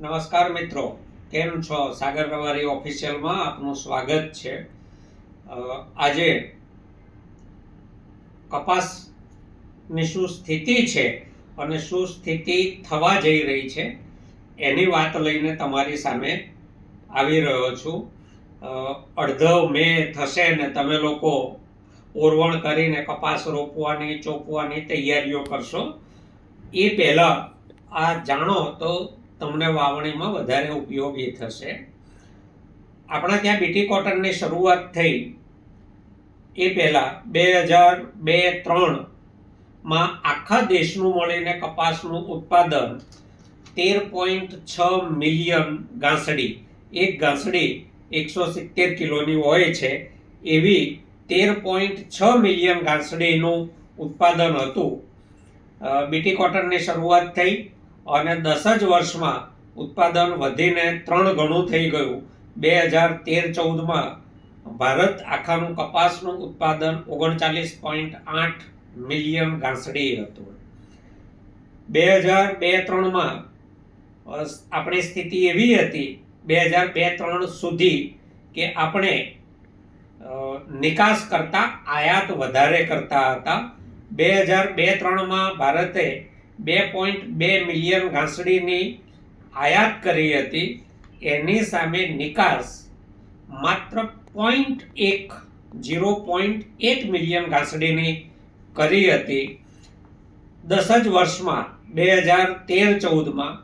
નમસ્કાર મિત્રો, કેમ છો? સાગર રવારી ઓફિશિયલમાં આપનું સ્વાગત છે. આજે કપાસની શું સ્થિતિ છે અને શું સ્થિતિ થવા જઈ રહી છે એની વાત લઈને તમારી સામે આવી રહ્યો છું. અડધો મે થશે ને તમે લોકો ઓરવણ કરીને કપાસ રોપવાની, ચોપવાની તૈયારીઓ કરશો. એ પહેલાં આ જાણો તો તમને વાવણીમાં વધારે ઉપયોગી થશે. આપણા ત્યાં બીટી કોટનની શરૂઆત થઈ. એ પહેલાં બે હજાર બે ત્રણમાં આખા દેશનું મળીને કપાસનું ઉત્પાદન તેર પોઈન્ટ છ મિલિયન ગાંસડી, એક ગાંસડી એકસો સિત્તેર કિલોની હોય છે, એવી તેર પોઈન્ટ છ મિલિયન ગાંસડીનું ઉત્પાદન હતું. બીટી કોટનની શરૂઆત થઈ. અને દસ જ વર્ષમાં ઉત્પાદન વધીને ત્રણ ગણું થઈ ગયું. બે હજાર તેર ચૌદમાં ભારત આખાનું કપાસનું ઉત્પાદન ઓગણચાલીસ પોઈન્ટ આઠ મિલિયન ઘાસડી હતું. બે હજાર બે ત્રણમાં આપણી સ્થિતિ એવી હતી, બે હજાર બે ત્રણ સુધી કે આપણે નિકાસ કરતા, આયાત વધારે કરતા હતા. બે હજાર બે ત્રણમાં ભારતે બે પોઈન્ટ બે મિલિયન ઘાસડીની આયાત કરી હતી. એની સામે નિકાસ માત્ર પોઈન્ટ એક જીરો પોઈન્ટ એક મિલિયન ઘાસડીની કરી હતી. દસ જ વર્ષમાં બે હજાર તેર ચૌદમાં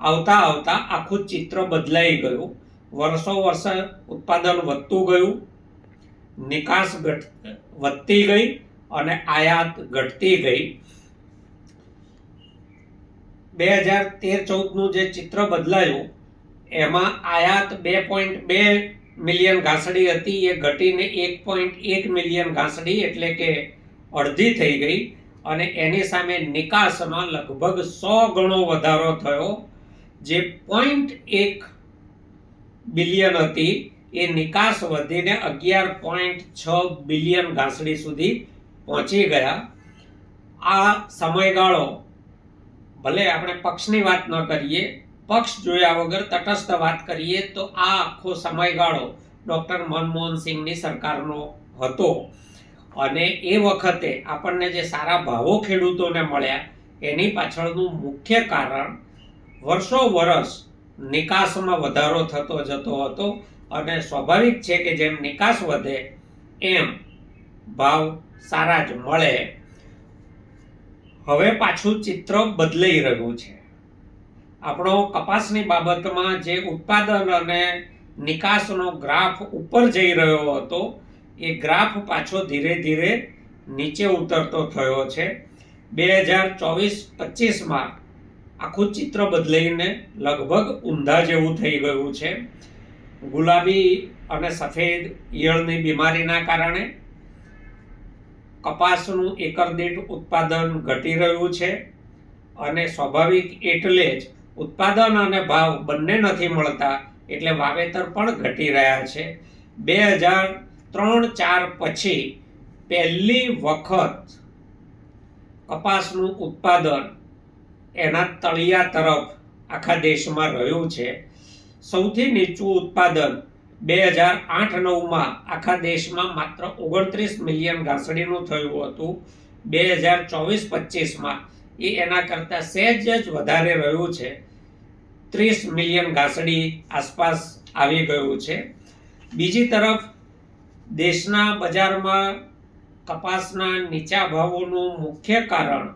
આવતા આવતા આખું ચિત્ર બદલાઈ ગયું. વર્ષો વર્ષે ઉત્પાદન વધતું ગયું, નિકાસ ઘટ, વધતી ગઈ અને આયાત ઘટતી ગઈ. બે હજાર તેર ચૌદનું જે ચિત્ર બદલાયું, એમાં આયાત બે પોઈન્ટ બે મિલિયન ઘાસડી હતી, એ ઘટીને એક પોઈન્ટ એક મિલિયન ઘાસડી એટલે કે અડધી થઈ ગઈ અને એની સામે નિકાસમાં લગભગ સો ગણો વધારો થયો. જે પોઈન્ટ એક બિલિયન હતી, એ નિકાસ વધીને અગિયાર પોઈન્ટ છ બિલિયન ઘાસડી સુધી પહોંચી ગયા. આ સમયગાળો ભલે આપણે પક્ષની વાત ન કરીએ, પક્ષ જોયા વગર તટસ્થ વાત કરીએ તો આ આખો સમયગાળો ડૉક્ટર મનમોહન સિંહની સરકારનો હતો. અને એ વખતે આપણને જે સારા ભાવો ખેડૂતોને મળ્યા, એની પાછળનું મુખ્ય કારણ વર્ષો વર્ષ નિકાસમાં વધારો થતો જતો હતો અને સ્વાભાવિક છે કે જેમ નિકાસ વધે, એમ ભાવ સારા જ મળે. હવે પાછું ચિત્ર બદલાઈ રહ્યું છે. આપણો કપાસની બાબતમાં જે ઉત્પાદન અને નિકાસનો ગ્રાફ ઉપર જઈ રહ્યો હતો, એ ગ્રાફ પાછો ધીરે ધીરે નીચે ઉતરતો થયો છે. બે હજાર ચોવીસ પચીસમાં આખું ચિત્ર બદલાઈને લગભગ ઊંધા જેવું થઈ ગયું છે. ગુલાબી અને સફેદ ઈયળની બીમારીના કારણે કપાસનું એકર દીઠ ઉત્પાદન ઘટી રહ્યું છે અને સ્વાભાવિક એટલે જ ઉત્પાદન અને ભાવ બંને નથી મળતા એટલે વાવેતર પણ ઘટી રહ્યા છે. બે હજાર ત્રણ ચાર પછી પહેલી વખત કપાસનું ઉત્પાદન એના તળિયા તરફ આખા દેશમાં રહ્યું છે. સૌથી નીચું ઉત્પાદન બે હજાર આઠ નવમાં આખા દેશમાં માત્ર ઓગણત્રીસ મિલિયન ઘાસડીનું થયું હતું. બે હજાર ચોવીસ પચીસમાં એ એના કરતાં સહેજ જ વધારે રહ્યું છે. ત્રીસ મિલિયન ઘાસડી આસપાસ આવી ગયું છે. બીજી તરફ, દેશના બજારમાં કપાસના નીચા ભાવોનું મુખ્ય કારણ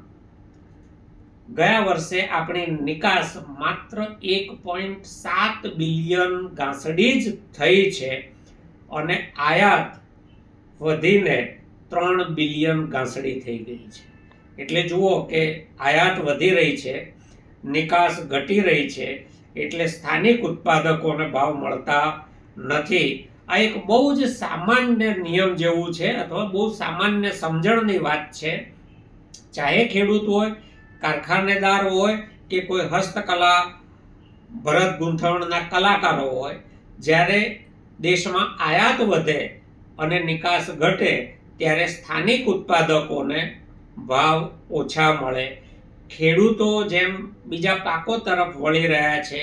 ગયા વર્ષે આપણી નિકાસ માત્ર એક પોઈન્ટ સાત બિલિયન ઘાસડી જ થઈ છે અને આયાત વધીને ત્રણ બિલિયન ઘાસડી થઈ ગઈ છે. એટલે જુઓ કે આયાત વધી રહી છે, નિકાસ ઘટી રહી છે, એટલે સ્થાનિક ઉત્પાદકોને ભાવ મળતા નથી. આ એક બહુ જ સામાન્ય નિયમ જેવું છે અથવા બહુ સામાન્ય સમજણની વાત છે. ચાહે ખેડૂત હોય કારખાનેદાર હોય કે કોઈ હસ્તકલા, ભરત ગૂંથણના કલાકારો હોય, જ્યારે દેશમાં આયાત વધે અને નિકાસ ઘટે, ત્યારે સ્થાનિક ઉત્પાદકોને ભાવ ઓછા મળે. ખેડૂતો જેમ બીજા પાકો તરફ વળી રહ્યા છે,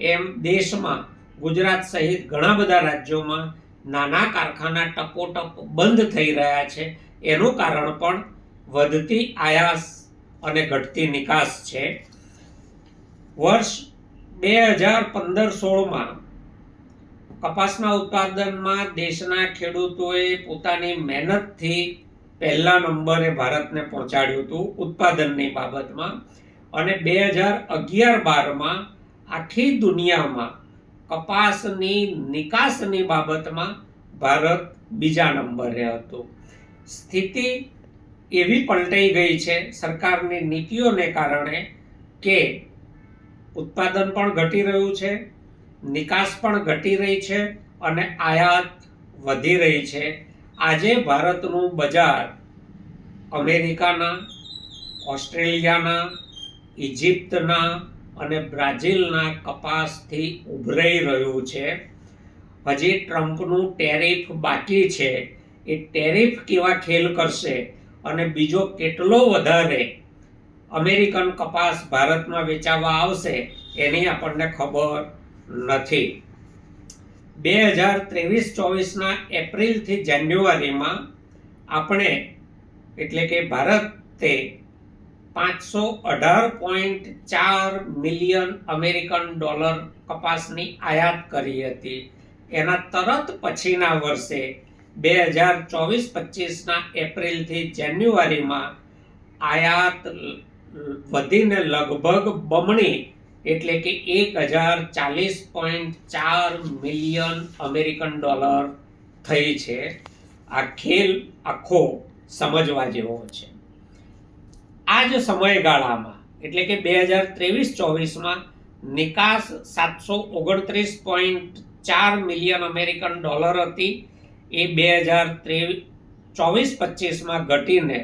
એમ દેશમાં ગુજરાત સહિત ઘણા બધા રાજ્યોમાં નાના કારખાના ટપોટપ બંધ થઈ રહ્યા છે. એનું કારણ પણ વધતી આયાસ અને ઘટતી નિકાસ છે. વર્ષ બે હજાર પંદર સોળમાં કપાસના ઉત્પાદનમાં દેશના ખેડૂતોએ પોતાની મહેનતથી પહેલા નંબરે ભારતને પહોંચાડ્યું હતું ઉત્પાદનની બાબતમાં અને બે હજાર અગિયાર બારમાં આખી દુનિયામાં કપાસની નિકાસની બાબતમાં ભારત બીજા નંબરે હતું. સ્થિતિ એવી પલટાઈ ગઈ છે સરકારની નીતિઓને કારણે કે ઉત્પાદન પણ ઘટી રહ્યું છે, નિકાસ પણ ઘટી રહી છે અને આયાત વધી રહી છે. આજે ભારતનું બજાર અમેરિકાના, ઓસ્ટ્રેલિયાના ઇજિપ્તના અને બ્રાઝિલના કપાસથી ઉભરાઈ રહ્યું છે. હજી ટ્રમ્પનું ટેરિફ બાકી છે. એ ટેરિફ કેવા ખેલ કરશે? અને બીજો કેટલો વધારે અમેરિકન કપાસ ભારતમાં વેચાવા આવશે એની આપણને ખબર નથી. બે હજાર ત્રેવીસ ચોવીસના એપ્રિલથી જાન્યુઆરીમાં આપણે એટલે કે ભારતે પાંચસો અઢાર પોઈન્ટ ચાર મિલિયન અમેરિકન ડોલર કપાસની આયાત કરી હતી. એના તરત પછીના વર્ષે બે હજાર ચોવીસ પચીસના એપ્રિલથી જાન્યુઆરીમાં આયાત વધીને લગભગ બમણી એટલે કે એક હજાર ચાલીસ પોઈન્ટ ચાર મિલિયન અમેરિકન ડોલર થઈ છે. આ ખેલ આખો સમજવા જેવો છે. આ જ સમયગાળામાં એટલે કે બે હજાર ત્રેવીસ ચોવીસમાં નિકાસ સાતસો ઓગણત્રીસ પોઈન્ટ ચાર મિલિયન અમેરિકન ડોલર હતી. એ બે હજાર ત્રેવીસ ચોવીસ પચીસમાં ઘટીને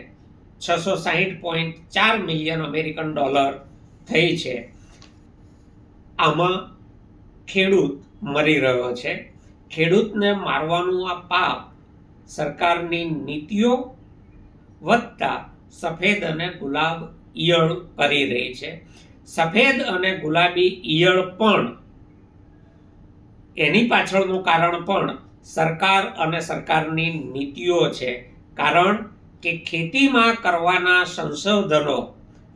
છસો સાહીઠ પોઈન્ટ ચાર મિલિયન અમેરિકન ડોલર થઈ છે. આમાં ખેડૂત મરી રહ્યો છે. ખેડૂતને મારવાનું આ પાપ સરકારની નીતિઓ વધતા સફેદ અને ગુલાબ ઈયળ કરી રહી છે. સફેદ અને ગુલાબી ઈયળ પણ એની પાછળનું કારણ પણ સરકાર અને સરકારની નીતિઓ છે. કારણ કે ખેતીમાં કરવાના સંશોધનો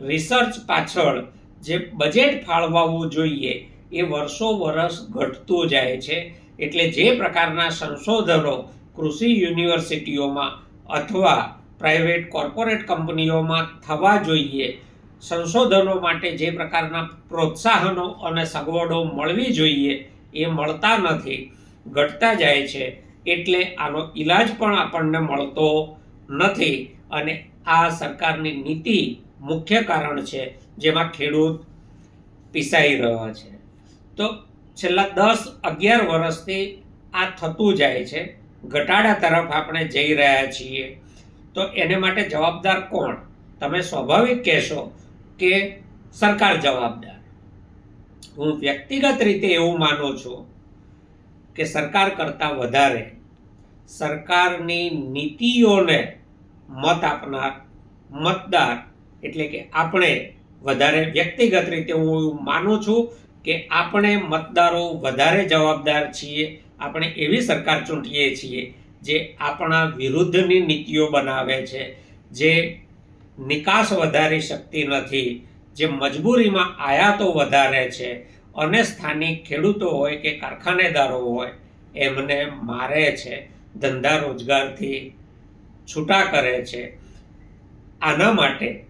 રિસર્ચ પાછળ જે બજેટ ફાળવવું જોઈએ, એ વર્ષો વર્ષ ઘટતું જાય છે. એટલે જે પ્રકારના સંશોધનો કૃષિ યુનિવર્સિટીઓમાં અથવા પ્રાઇવેટ કોર્પોરેટ કંપનીઓમાં થવા જોઈએ, સંશોધનો માટે જે પ્રકારના પ્રોત્સાહનો અને સગવડો મળવી જોઈએ, એ મળતા નથી. ઘટતા જાય છે એટલે આનો ઈલાજ પણ આપણને મળતો નથી અને આ સરકારની નીતિ મુખ્ય કારણ છે જેમાં ખેડૂત પીસાઈ રહ્યો છે. તો છેલ્લા દસ અગિયાર વર્ષથી આ થતું જાય છે. ઘટાડા તરફ આપણે જઈ રહ્યા છીએ. તો એને માટે જવાબદાર કોણ? તમે સ્વાભાવિક કહેશો કે સરકાર જવાબદાર. હું વ્યક્તિગત રીતે એવું માનું છું કે સરકાર કરતાં વધારે સરકારની નીતિઓને મત આપનાર, મતદાર એટલે કે આપણે વધારે વ્યક્તિગત રીતે હું એવું માનું છું કે આપણે મતદારો વધારે જવાબદાર છીએ, આપણે એવી સરકાર ચૂંટીએ છીએ જે આપણા વિરુદ્ધની નીતિઓ બનાવે છે, જે નિકાસ વધારી શકતી નથી, જે મજબૂરીમાં આયાતો વધારે છે અને સ્થાનિક ખેડૂતો હોય કે કારખાનેદારો હોય, એમને મારે છે, ધંધા રોજગારથી છૂટા કરે છે. આના માટે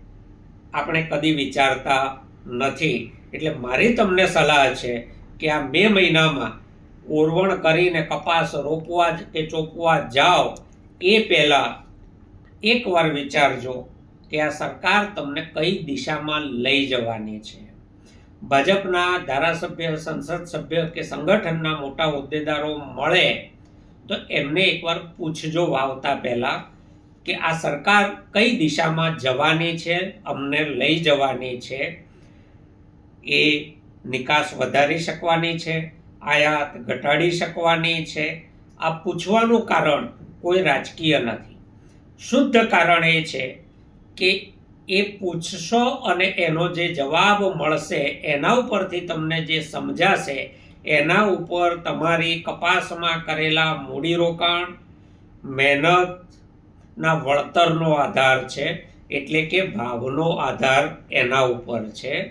આપણે કદી વિચારતા નથી. એટલે મારી તમને સલાહ છે કે આ બે મહિનામાં ઓરવણ કરીને કપાસ રોપવા કે ચોપવા જાઓ, એ પહેલાં એકવાર વિચારજો કે આ સરકાર તમને કઈ દિશામાં લઈ જવાની છે. ભાજપના ધારાસભ્ય, સંસદ સભ્ય કે સંગઠનના મોટા હોદ્દેદારો મળે તો એમને એકવાર પૂછજો વાવતા પહેલાં કે આ સરકાર કઈ દિશામાં જવાની છે, અમને લઈ જવાની છે, એ નિકાસ વધારી શકવાની છે, આયાત ઘટાડી શકવાની છે. આ પૂછવાનું કારણ કોઈ રાજકીય નથી. શુદ્ધ કારણ એ છે કે એ પૂછશો અને એનો જે જવાબ મળશે, એના ઉપરથી તમને જે સમજાશે, એના ઉપર તમારી કપાસમાં કરેલા મૂડીરોકાણ, મહેનતના વળતરનો આધાર છે, એટલે કે ભાવનો આધાર એના ઉપર છે.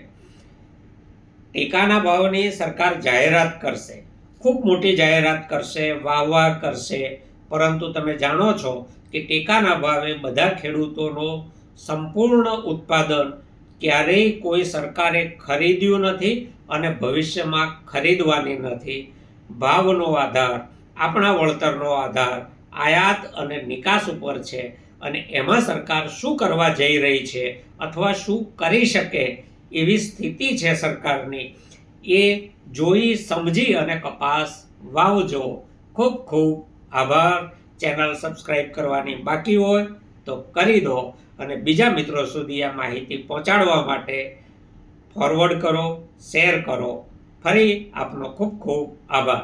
ટેકાના ભાવની સરકાર જાહેરાત કરશે. ખૂબ મોટી જાહેરાત કરશે વાહ વાહ કરશે. પરંતુ તમે જાણો છો કે ટેકાના ભાવે બધા ખેડૂતોનો સંપૂર્ણ ઉત્પાદન ક્યારેય કોઈ સરકારે ખરીદ્યું નથી અને ભવિષ્યમાં ખરીદવાની નથી. ભાવનો આધાર, આપણા વળતરનો આધાર, આયાત અને નિકાસ ઉપર છે અને એમાં સરકાર શું કરવા જઈ રહી છે અથવા શું કરી શકે એવી સ્થિતિ છે સરકારની, એ જોઈ, સમજી અને કપાસ વાવજો. ખૂબ ખૂબ આભાર. ચેનલ સબસ્ક્રાઈબ કરવાની બાકી હોય તો કરી દો. અને બીજા મિત્રો સુધી આ માહિતી પહોંચાડવા માટે ફોરવર્ડ કરો શેર કરો. ફરી આપનો ખૂબ ખૂબ આભાર.